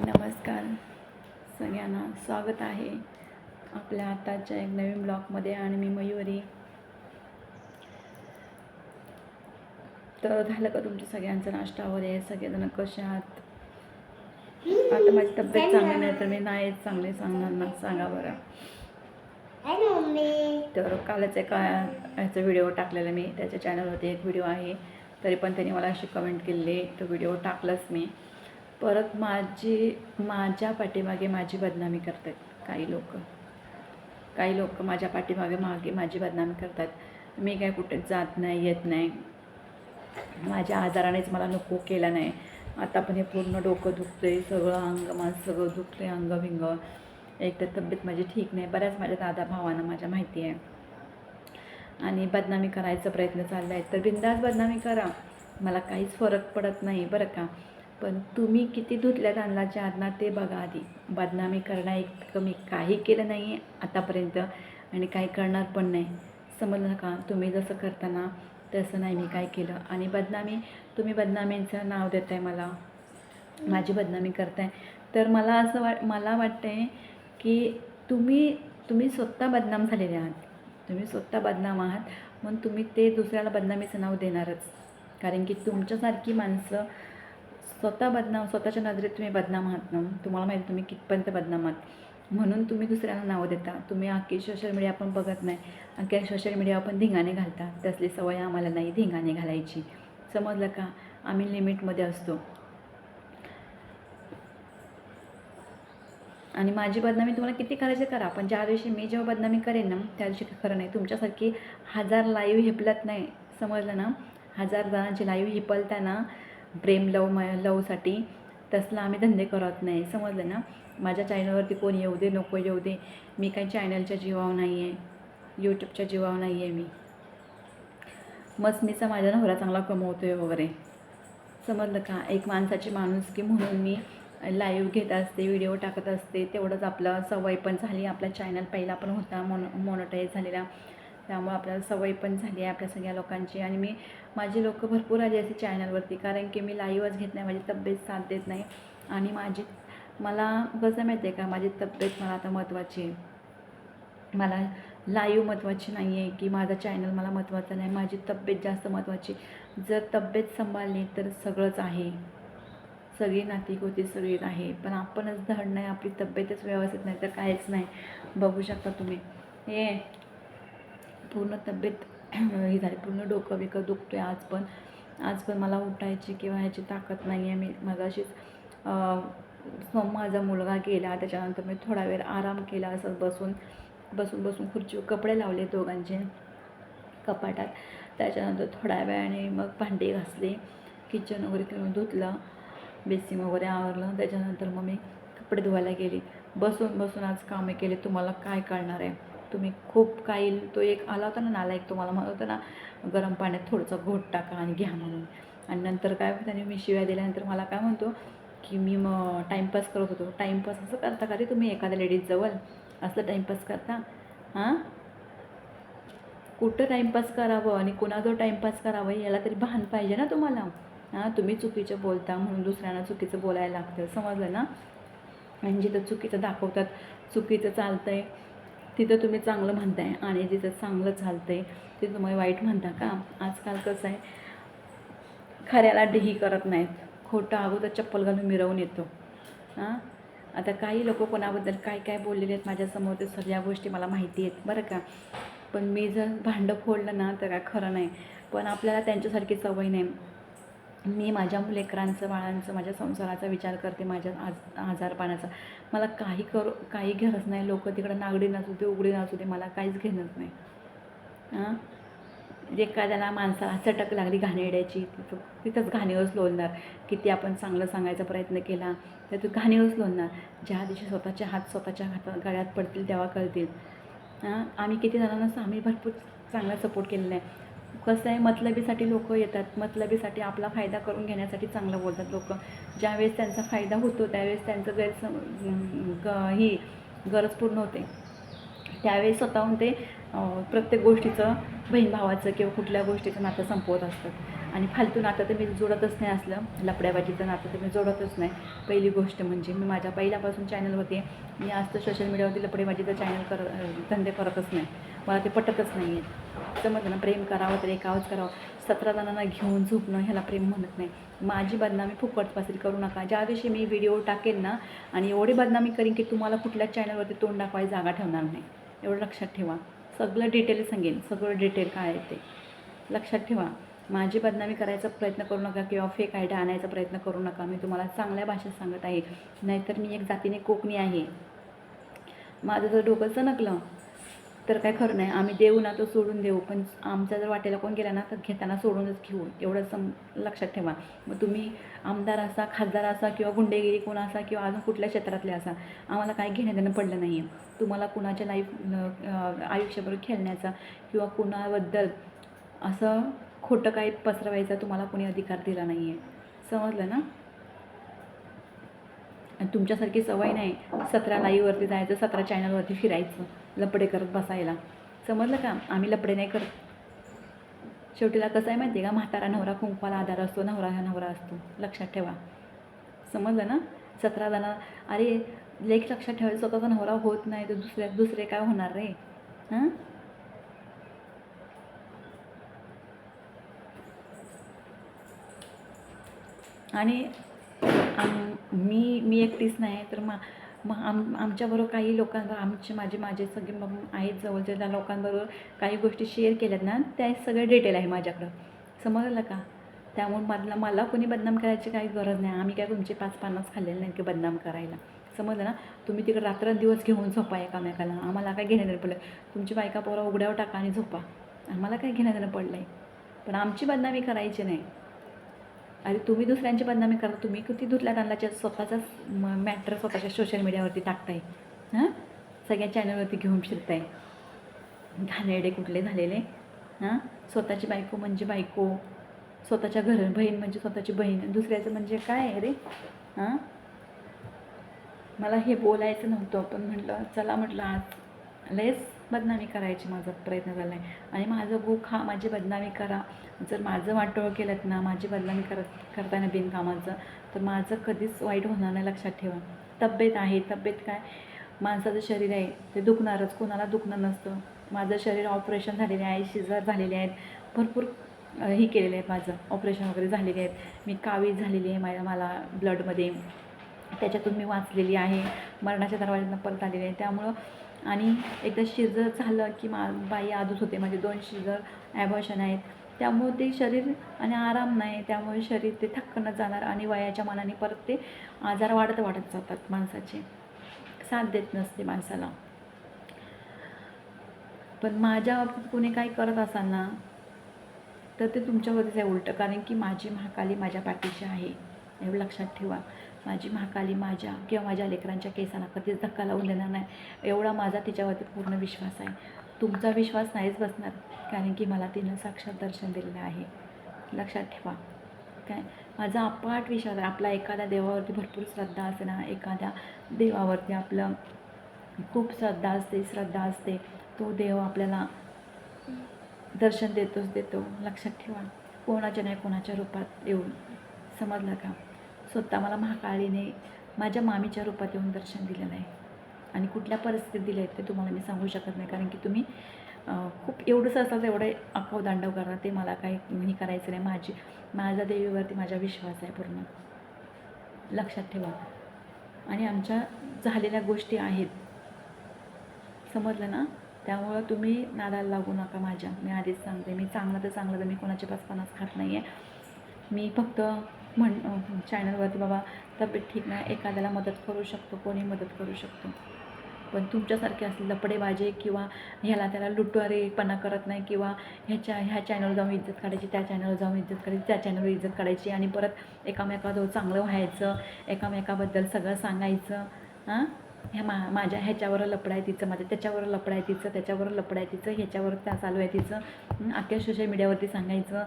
नमस्कार. सगळ्यांना स्वागत आहे आपल्या आताच्या एक नवीन ब्लॉगमध्ये आणि मी मयुरी. तर झालं का तुमच्या सगळ्यांचा नाश्ता वगैरे? सगळेजण कसे आहात? आता माझी तब्येत चांगली नाही तर मी नाही चांगले सांगणार ना. सांगा बरं. तर कालच एका ह्याचा व्हिडिओ टाकलेला मी. त्याच्या चॅनलवरती एक व्हिडिओ आहे. तरी पण त्यांनी मला अशी कमेंट केली तो व्हिडिओ टाकलाच मी. परत माझी माझ्या पाठीमागे माझी बदनामी करतात काही लोक. काही लोक माझ्या पाठीमागे मागे माझी बदनामी करतात मी काय कुठे जात नाही येत नाही. माझ्या आजारानेच मला नको केला नाही. आता पण हे पूर्ण डोकं दुखतंय सगळं अंग माझं सगळं दुखतंय अंग भिंग एक तर तब्येत माझी ठीक नाही. बऱ्याच माझ्या दादा भावांना माझ्या माहिती आहे. आणि बदनामी करायचा प्रयत्न चालला आहे तर बिंदास बदनामी करा. मला काहीच फरक पडत नाही बरं का. पण तुम्ही किती धुतल्या अन्नाच्या आदना ते बघा आधी. बदनामी करणं इतकं मी काही केलं नाही आतापर्यंत आणि काही करणार पण नाही. समजलं का? तुम्ही जसं करताना तसं नाही मी काय केलं. आणि बदनामी तुम्ही बदनामींचं नाव देताय मला. माझी बदनामी करताय. तर मला असं वाट मला वाटतं आहे की तुम्ही तुम्ही स्वतः बदनाम झालेले आहात. तुम्ही स्वतः बदनाम आहात. म्हणून तुम्ही ते दुसऱ्याला बदनामीचं नाव देणारच. कारण की तुमच्यासारखी माणसं स्वतः बदनाम स्वतःच्या नजरेत तुम्ही बदनाम आहात ना? तुम्हाला माहिती तुम्ही कितपर्यंत बदनाम आहात? म्हणून तुम्ही दुसऱ्यांना नावं देता. तुम्ही अख्खी सोशल मीडिया पण बघत नाही. अख्ख्या सोशल मीडिया आपण धिंगाणे घालता तसली सवय आम्हाला नाही धिंगाणे घालायची. समजलं का? आम्ही लिमिटमध्ये असतो. आणि माझी बदनामी तुम्हाला किती करायची करा. पण ज्या दिवशी मी जेव्हा बदनामी करेन ना त्या दिवशी खरं नाही. तुमच्यासारखी हजार लाईव्ह हिपलत नाही. समजलं ना? हजार जणांची लाईव्ह हिपलताना प्रेम लव म लवसाठी तसला आम्ही धंदे करत नाही. समजलं ना? माझ्या चॅनलवरती कोण येऊ दे नको येऊ दे. मी काही चॅनलच्या जीवावर नाही आहे यूट्यूबच्या जीवावर नाही आहे मी. मस्मीचा माझा नवरा चांगला कमवतो आहे वगैरे. समजलं का? एक माणसाची माणुसकी म्हणून मी लाईव्ह घेत असते व्हिडिओ टाकत असते. तेवढंच आपलं सवय पण झाली. आपला चॅनल पहिला पण होता मोनो मोनोटाईज झालेला. त्यामुळे आपल्याला सवय पण झाली आहे आपल्या सगळ्या लोकांची. आणि मी माझी लोकं भरपूर आली असे चॅनलवरती कारण की मी लाईव्हच घेत नाही माझी तब्येत साथ देत नाही. आणि माझी मला कसं माहिती आहे का माझी तब्येत मला आता महत्त्वाची आहे. मला लाईव्ह महत्त्वाची नाही आहे की माझा चॅनल मला महत्त्वाचा नाही माझी तब्येत जास्त महत्त्वाची जर तब्येत सांभाळली तर सगळंच आहे. सगळी नाती होती सगळी आहे. पण आपणच धड नाही आपली तब्येतच व्यवस्थित नाही तर काहीच नाही. बघू शकता तुम्ही. हे पूर्ण तब्येत ही झाली. पूर्ण डोकं बिकं दुखतो आहे आज पण. आज पण मला उठायची किंवा ह्याची ताकद नाही आहे. मी मगाशीच माझा मुलगा गेला. त्याच्यानंतर मी थोडा वेळ आराम केला असं बसून बसून बसून खुर्चीवर कपडे लावले दोघांचे कपाटात. त्याच्यानंतर थोड्या वेळाने मग भांडी घासली. किचन वगैरे करून धुतलं. बेसिंग वगैरे आवरलं. त्याच्यानंतर मग मी कपडे धुवायला गेली. बसून बसून आज कामे केले. तुम्हाला काय कळणार आहे? तुम्ही खूप काही तो एक आला होता ना नालायक तुम्हाला म्हणत होता ना गरम पाण्यात थोडंसं घोट टाका आणि घ्या म्हणून. आणि नंतर काय त्याने मी शिव्या दिल्यानंतर मला काय म्हणतो की मी मग टाईमपास करत होतो. टाईमपास असं करता का रे तुम्ही एखाद्या लेडीजजवळ असं टाईमपास करता? हां? कुठं टाईमपास करावं आणि कुणाजवळ टाईमपास करावं याला तरी भान पाहिजे ना तुम्हाला. हां तुम्ही चुकीचं बोलता म्हणून दुसऱ्यांना चुकीचं बोलायला लागतं. समजलं ना? आणि जिथं चुकीचं दाखवतात चुकीचं चालतं आहे तिथं तुम्ही चांगलं म्हणताय आणि जिथं चांगलं चालतं आहे तिथं तुम्ही वाईट म्हणता का? आजकाल कसं आहे खऱ्याला डिही करत नाहीत. खोटं अगोदर चप्पल घालून मिरवून येतो. हां? आता काही लोक कोणाबद्दल काय काय बोललेले आहेत माझ्यासमोर ते सगळ्या गोष्टी मला माहिती आहेत. बरं का? पण मी जर भांडं फोडलं ना तर काय खरं नाही. पण आपल्याला त्यांच्यासारखी सवय नाही. मी माझ्या लेकरांचं बाळांचं माझ्या संसाराचा विचार करते माझ्या आज आजारपणाचा मला काही करू काही गरज नाही. लोक तिकडं नागडी नसू दे उघडी नसू दे. मला काहीच घेणंच नाही. हां? म्हणजे एखाद्याला माणसाला चटक लागली घाणेड्याची तिथं तिथंच घाणीवरच लोळणार. किती आपण चांगलं सांगायचा प्रयत्न केला तर तू घाणेवच लोळणार. ज्या दिवशी स्वतःचे हात स्वतःच्या हातात गळ्यात पडतील तेव्हा कळतील. आम्ही किती जणांना आम्ही भरपूर चांगला सपोर्ट केलेला आहे. कसं आहे मतलबीसाठी लोक येतात. मतलबीसाठी आपला फायदा करून घेण्यासाठी चांगलं बोलतात लोक. ज्यावेळेस त्यांचा फायदा होतो त्यावेळेस त्यांचं गैरसम ग ही गरज पूर्ण होते. त्यावेळेस स्वतःहून ते प्रत्येक गोष्टीचं बहीण भावाचं किंवा कुठल्या गोष्टीचं नातं संपवत असतात. आणि फालतू नातं तर मी जोडतच नाही असलं. लपड्याबाजीचं नातं तर मी जोडतच नाही. पहिली गोष्ट म्हणजे मी माझ्या पहिल्यापासून चॅनलवरती मी आज तर सोशल मीडियावरती लपडेबाजीचं चॅनल कर धंदे करतच नाही. मला ते पटतच नाही आहे. समजलं ना? प्रेम करावं तर एकावंच करावं. सतरा जणांना घेऊन झोपणं ह्याला प्रेम म्हणत नाही. माझी बदनामी फुकट करू नका. ज्या दिवशी मी व्हिडिओ टाकेन ना आणि एवढी बदनामी करीन की तुम्हाला कुठल्याच चॅनलवरती तोंड दाखवायची जागा ठेवणार नाही. एवढं लक्षात ठेवा. सगळं डिटेल सांगेन. सगळं डिटेल काय आहे ते. लक्षात ठेवा. माझी बदनामी करायचा प्रयत्न करू नका किंवा फेक आयडिया आणायचा प्रयत्न करू नका. मी तुम्हाला चांगल्या भाषेत सांगत आहे. नाहीतर मी एक जातीने कोकणी आहे. माझं जर डोकं चणकलं तर काय खरं नाही. आम्ही देऊ ना तो सोडून देऊ. पण आमच्या जर वाटेला कोण गेला ना तर घेताना सोडूनच घेऊ. एवढं सम लक्षात ठेवा. मग तुम्ही आमदार असा खासदार असा किंवा गुंडेगिरी कोण असा किंवा अजून कुठल्या क्षेत्रातले असा आम्हाला काय घेणं देणं पडलं नाही आहे तुम्हाला कुणाच्या लाईफ आयुष्यभर खेळण्याचा किंवा कुणाबद्दल असं खोटं काही पसरवायचा तुम्हाला कोणी अधिकार दिला नाही आहे समजलं ना? आणि तुमच्यासारखी सवय नाही सतरा लाईववरती जायचं सतरा चॅनलवरती फिरायचं लपडे करत बसायला. समजलं का? आम्ही लपडे नाही करत. शेवटीला कसं आहे माहिती आहे का? म्हातारा नवरा कुंकवाला आधार असतो नवरा हा नवरा असतो. लक्षात ठेवा. समजलं ना? सतरा जण अरे लेख लक्षात ठेवायचं स्वतःचा नवरा होत नाही तर दुसऱ्या दुसरे काय होणार रे? हां? आणि मी मी एकटीच नाही तर मा मग आम आमच्याबरोबर काही लोकांबरोबर आमचे माझे माझे सगळे मग आहेत जवळच्या त्या लोकांबरोबर काही गोष्टी शेअर केल्यात ना त्या सगळं डिटेल आहे माझ्याकडं. समजलं का? त्यामुळे मला मला कोणी बदनाम करायची काही गरज नाही. आम्ही काय तुमचे पाच पन्नास खाल्लेले नाही की बदनाम करायला. समजलं ना? तुम्ही तिकडे रात्रंदिवस घेऊन झोपा एकामेकाला. आम्हाला काय घेण्यात पडलं? तुमची बायका पोरा उघड्यावर टाका आणि झोपा. आम्हाला काय घेण्यात पडलं आहे पण आमची बदनामी करायची नाही. अरे तुम्ही दुसऱ्यांची बदनामी करा तुम्ही किती धुतल्या तांदळाच्या स्वतःचाच मॅटर स्वतःच्या सोशल मीडियावरती टाकताय. हां? सगळ्या चॅनलवरती घेऊन फिरताय. घाणेरडे कुठले झालेले? हां? स्वतःची बायको म्हणजे बायको. स्वतःच्या घर बहीण म्हणजे स्वतःची बहीण. दुसऱ्याचं म्हणजे काय आहे रे? हां? मला हे बोलायचं नव्हतं पण म्हटलं चला म्हटलं आज. लयच बदनामी करायची माझा प्रयत्न झाला आहे आणि माझं बुक हा माझी बदनामी करा. जर माझं वाटोळ केलं ना माझी बदनामी करत करताना बिनकामाचं तर माझं कधीच वाईट होणार नाही लक्षात ठेवा. तब्येत आहे तब्येत काय? माणसाचं शरीर आहे ते दुखणारच. कोणाला दुखणं नसतं. माझं शरीर ऑपरेशन झालेले आहे शिजर झालेले आहेत. भरपूर हे केलेलं आहे माझं. ऑपरेशन वगैरे झालेले आहेत. मी कावीळ झालेली आहे माझ्या मला ब्लडमध्ये. त्याच्यातून मी वाचलेली आहे. मरणाच्या दरवाज्यानं परत आलेली आहे. त्यामुळं आणि एकदा शिजर झालं की मा बाई आजच होते माझे दोन शिजर ॲबॉशन आहेत. त्यामुळे ते शरीर आणि आराम नाही त्यामुळे शरीर ते थक्कनच जाणार आणि वयाच्या मानाने परत ते आजार वाढत वाढत जातात माणसाचे. साथ देत नसते माणसाला. पण माझ्या बाबतीत कोणी काही करत असाल ना तर ते तुमच्यावरतीच आहे उलटं कारण की माझी महाकाली माझ्या पाठीशी आहे. एवढं लक्षात ठेवा. माझी महाकाली माझ्या किंवा माझ्या लेकरांच्या केसांना कधीच धक्का लावून देणार नाही. एवढा माझा तिच्यावरती पूर्ण विश्वास आहे. तुमचा विश्वास नाहीच बसणार कारण की मला तिनं साक्षात दर्शन दिलेलं आहे. लक्षात ठेवा. काय? माझा अपाट विश्वास आहे. आपला एखाद्या देवावरती भरपूर श्रद्धा असते ना एखाद्या देवावरती आपलं खूप श्रद्धा असते श्रद्धा असते. तो देव आपल्याला दर्शन देतोच देतो. लक्षात ठेवा. कोणाच्या नाही कोणाच्या रूपात येऊन. समजलं का? स्वतः मला महाकाळीने माझ्या मामीच्या रूपात येऊन दर्शन दिलेलं आहे. आणि कुठल्या परिस्थितीत दिल्या आहेत ते तुम्हाला मी सांगू शकत नाही. कारण की तुम्ही खूप एवढंच असाल एवढं अकाव दांडव करा ते मला काही हे करायचं नाही. माझी माझ्या देवीवरती माझा विश्वास आहे पूर्ण. लक्षात ठेवा. आणि आमच्या झालेल्या गोष्टी आहेत. समजलं ना? त्यामुळं तुम्ही नादाला लागू नका माझ्या. मी आधीच सांगते. मी चांगलं तर चांगलं तर मी कोणाचे पाच पन्नास खात नाही आहे मी फक्त म्हण चॅनलवरती बाबा तब्येत ठीक नाही एखाद्याला मदत करू शकतो कोणी मदत करू शकतो. पण तुमच्यासारखे असले लपडेबाजे किंवा ह्याला त्याला लुटवारेपणा करत नाही किंवा ह्याच्या ह्या चॅनलवर जाऊन इज्जत काढायची त्या चॅनलवर जाऊन इज्जत काढायची त्या चॅनलवर इज्जत काढायची आणि परत एकामेकाजवळ चांगलं व्हायचं एकामेकाबद्दल सगळं सांगायचं हां ह्या मा माझ्या ह्याच्यावर लपडाय तिचं माझ्या त्याच्यावर लपडाय तिचं त्याच्यावर लपडाय तिचं ह्याच्यावर त्या चालू आहे तिचं अख्ख्या सोशल मीडियावरती सांगायचं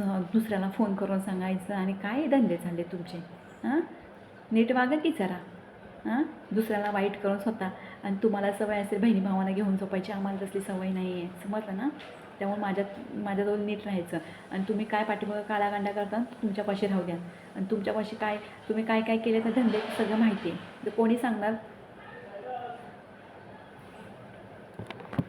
दुसऱ्याला फोन करून सांगायचं आणि काय धंदे झाले तुमचे? हां? नीट वागा की जरा. हां? दुसऱ्याला वाईट करून स्वतः. आणि तुम्हाला सवय असेल बहिणी भावांना घेऊन झोपायची. आम्हाला तसली सवय नाही आहे समजलं ना? त्यामुळे माझ्यात माझ्याजवळ नीट राहायचं. आणि तुम्ही काय पाठीमागं काळागांडा करता? तुमच्यापाशी राहू द्या. आणि तुमच्यापाशी काय तुम्ही काय काय केले तर धंदे सगळं माहिती आहे तर कोणी सांगणार